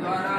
द्वारा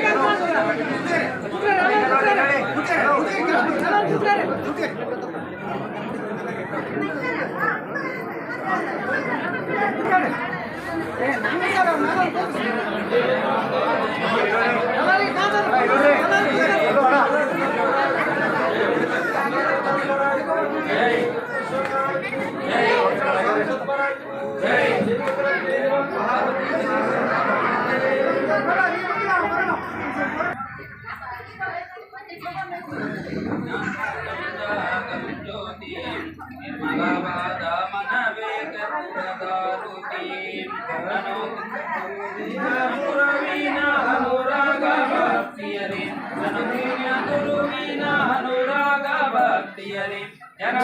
Hey!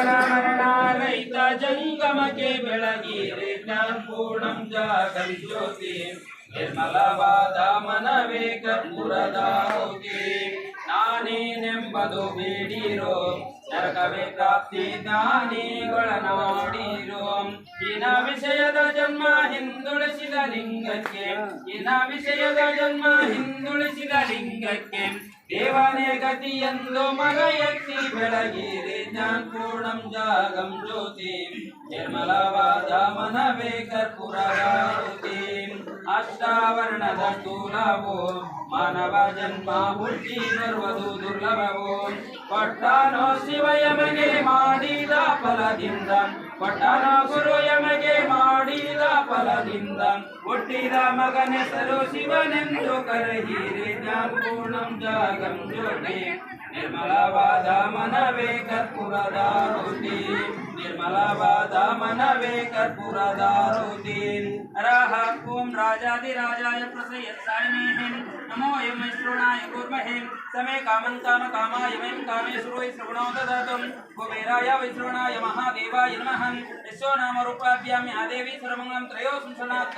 ಮರಣಾರಹಿತ ಜಂಗಮಕ್ಕೆ ಬೆಳಗಿರೆ ಜ್ಞಾನಪೂರ್ಣಂ ಜಾಗಂ ಜ್ಯೋತಿ ನಿರ್ಮಲವಾದ ಮನವೇ ಕರ್ಪೂರದಾಹುತಿ ನಾನೇನೆಂಬುದು ಬೇಡಿರೋ ನರಕವೇ ಪ್ರಾಪ್ತಿ ಜ್ಞಾನಿಗಳ ನಾಡಿರೋ ಇನ ವಿಷಯದ ಜನ್ಮ ಹಿಂದುಳಿಸಿದ ಲಿಂಗಕ್ಕೆ ಇನ ವಿಷಯದ ಜನ್ಮ ಹಿಂದುಳಿಸಿದ ಲಿಂಗಕ್ಕೆ ದೇವನೇ ಗತಿ ಎಂದು ಮಗ ಎತ್ತಿ ಬೆಳಗಿರಿ ಜ್ಞಾನಪೂರ್ಣಂ ಜಾಗಂ ಜ್ಯೋತಿ. ನಿರ್ಮಲವಾದ ಮನವೇ ಕರ್ಪೂರದಾರುತಿ ಅಷ್ಟಾವರ್ಣದ ಸ್ಥೂಲವು ಮಾನವ ಜನ್ಮ ಹುಟ್ಟಿ ಬರುವುದು ದುರ್ಲಭವು. ಪಟ್ಟಾನೋ ಶಿವ ಯಮಗೆ ಮಾಡಿದ ಫಲದಿಂದ, ಪಟ್ಟನ ಗುರು ಯಮಗೆ ಮಾಡಿದ ಫಲದಿಂದ. ಹುಟ್ಟಿದ ಮಗನೆಸರು ಶಿವನೆಂದು ಕರಹಿರಿ नमो यम श्रवणाय गुर्महे समे कामं काम कामाय वयं कामेश्वरो श्रवणो ददातुं। कुबेराय वैश्रवणाय महादेवाय नमः। यस्यो नामरूपाभ्यां या देवी सर्वमङ्गलं त्रयो संसनात्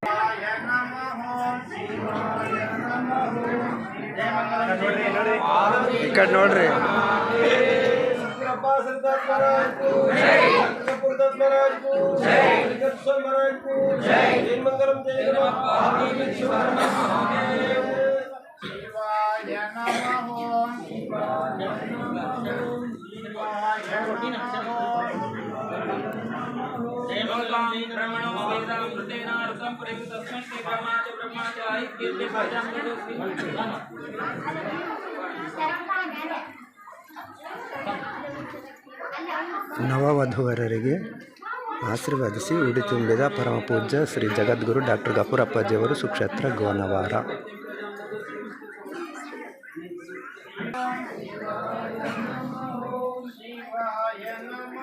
ఇక్కడ ನೋಡ್ರಿ ಅಪ್ಪ ಸಂತಾಪ್ ಮಹಾರಾಜ್ కు ಜೈ ಕಪೂರ್ದಾಸ್ ಮಹಾರಾಜ್ ಕು ಜೈ ಜಗತ್ಸರ್ ಮಹಾರಾಜ್ ಕು ಜೈ ಜೈ ಮಂಗಲಂ ಜೈ ಗಣಪ ಆಮೇಲೆ ಶಿವಾರಮ ನವವಧುವರರಿಗೆ ಆಶೀರ್ವದಿಸಿ ಉಡಿ ತುಂಬಿದ ಪರಮ ಪೂಜ್ಯ ಶ್ರೀ ಜಗದ್ಗುರು ಡಾಕ್ಟರ್ ಗಫೂರ್ ಅಪ್ಪಾಜಿಯವರು ಸುಕ್ಷೇತ್ರ ಗೋನವಾರ